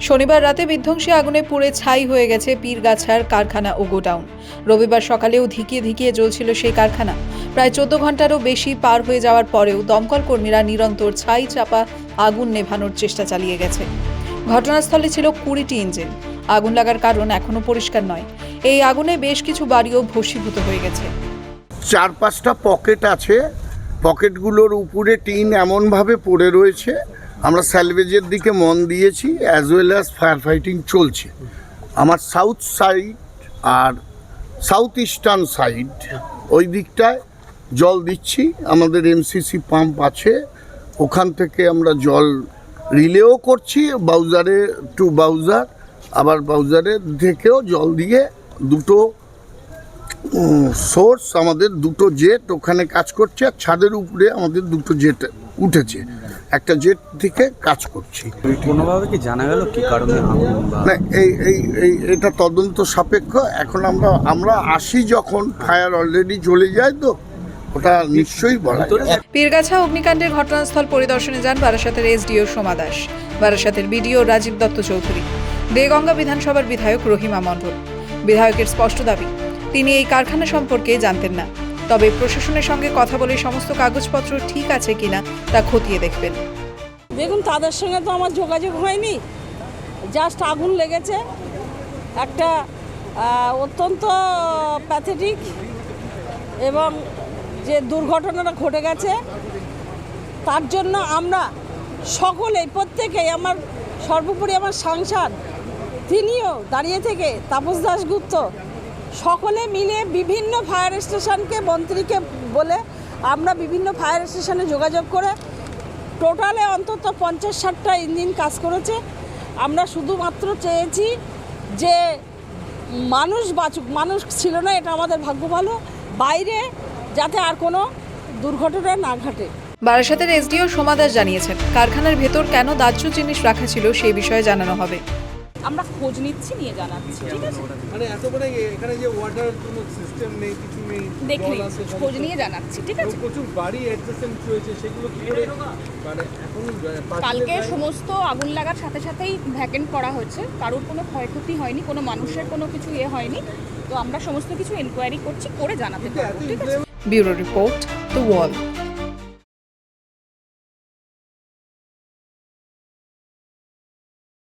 শনিবার রাতে বিধ্বংসী আগুনে পুড়ে ছাই হয়ে গেছে পীরগাছার কারখানা ও গোডাউন। রবিবার সকালেও ধিকিয়ে ধিকিয়ে জ্বলছিল সেই কারখানা। প্রায় চোদ্দ ঘন্টারও বেশি পার হয়ে যাওয়ার পরেও দমকল কর্মীরা নিরন্তর ছাই চাপা আগুন নেভানোর চেষ্টা চালিয়ে গেছে। ঘটনাস্থলে ছিল কুড়িটি ইঞ্জিন। আগুন লাগার কারণ এখনও পরিষ্কার নয়। এই আগুনে বেশ কিছু বাড়িও ভস্মীভূত হয়ে গেছে। চার পাঁচটা পকেট আছে। পকেটগুলোর উপরে টিন এমনভাবে পড়ে রয়েছে আমরা স্যালভেজের দিকে মন দিয়েছি as well as fire fighting চলছে। আমার সাউথ সাইড আর সাউথ ইস্টার্ন সাইড ওই দিকটায় জল দিচ্ছি। আমাদের এমসিসি পাম্প আছে, ওখান থেকে আমরা জল রিলেও করছি বাউজারে টু বাউজার আবার বাউজারের থেকেও জল দিয়ে দুটো সোর্স আমাদের দুটো জেট ওখানে কাজ করছে, আর ছাদের উপরে আমাদের দুটো জেট উঠেছে। একটা জেট থেকে কাজ করছি। কোনোভাবে কি জানা গেল কি কারণে না এই এই এই এটা তদন্ত সাপেক্ষ। এখন আমরা আমরা আসি যখন ফায়ার অলরেডি চলে যায় তো ওটা নিশ্চয়ই বলা যায়। পীরগাছা অগ্নিকাণ্ডের ঘটনাস্থল পরিদর্শনে যান বারাসাতের এসডিও সোমা দাস বারাসাতের বিডিও রাজীব দত্ত চৌধুরী দেগঙ্গা বিধানসভার বিধায়ক রহিমা মণ্ডল। বিধায়কের স্পষ্ট দাবি তিনি এই কারখানা সম্পর্কে জানতেন না। তবে প্রশাসনের সঙ্গে কথা বলে সমস্ত কাগজপত্র ঠিক আছে কিনা তা খতিয়ে দেখবেন। দেখুন, তাদের সঙ্গে তো আমার যোগাযোগ হয়নি। জাস্ট আগুন লেগেছে। একটা অত্যন্ত প্যাথেটিক এবং যে দুর্ঘটনাটা ঘটে গেছে, তার জন্য আমরা সকলেই, প্রত্যেকেই আমার, সর্বোপরি আমার সাংসদ, তিনিও দাঁড়িয়ে থেকে তাপস দাশগুপ্ত সকলে মিলে বিভিন্ন ফায়ার স্টেশনকে মন্ত্রীকে বলে আমরা বিভিন্ন ফায়ার স্টেশনে যোগাযোগ করে টোটালে অন্তত পঞ্চাশ ষাটটা ইঞ্জিন কাজ করেছে। আমরা শুধুমাত্র চেয়েছি যে মানুষ বাঁচুক, মানুষ ছিল না, এটা আমাদের ভাগ্য ভালো। বাইরে যাতে আর কোনো দুর্ঘটনা না ঘটে। বারাসাতের এসডিও সোমা দাস জানিয়েছেন, কারখানার ভেতর কেন দাহ্য জিনিস রাখা ছিল সেই বিষয়ে জানানো হবে। আমরা খোঁজ নিচ্ছি নিয়ে জানাচ্ছি ঠিক আছে? মানে এত করে এখানে যে ওয়াটার কোনো সিস্টেম নেই কিছু নেই দেখে জল খোঁজ নিয়ে জানাচ্ছি ঠিক আছে? প্রচুর বাড়ি অ্যাডজাসেন্ট রয়েছে সেগুলো কি করে মানে এখন কালকে সমস্ত আগুন লাগার সাথে সাথেই ভ্যাকেন্ট করা হয়েছে কারোর কোনো ক্ষয়ক্ষতি হয়নি কোনো মানুষের কোনো কিছু ইয়ে হয়নি। তো আমরা সমস্ত কিছু এনকোয়ারি করছি করে জানাতে পারব ঠিক আছে? Bureau report the wall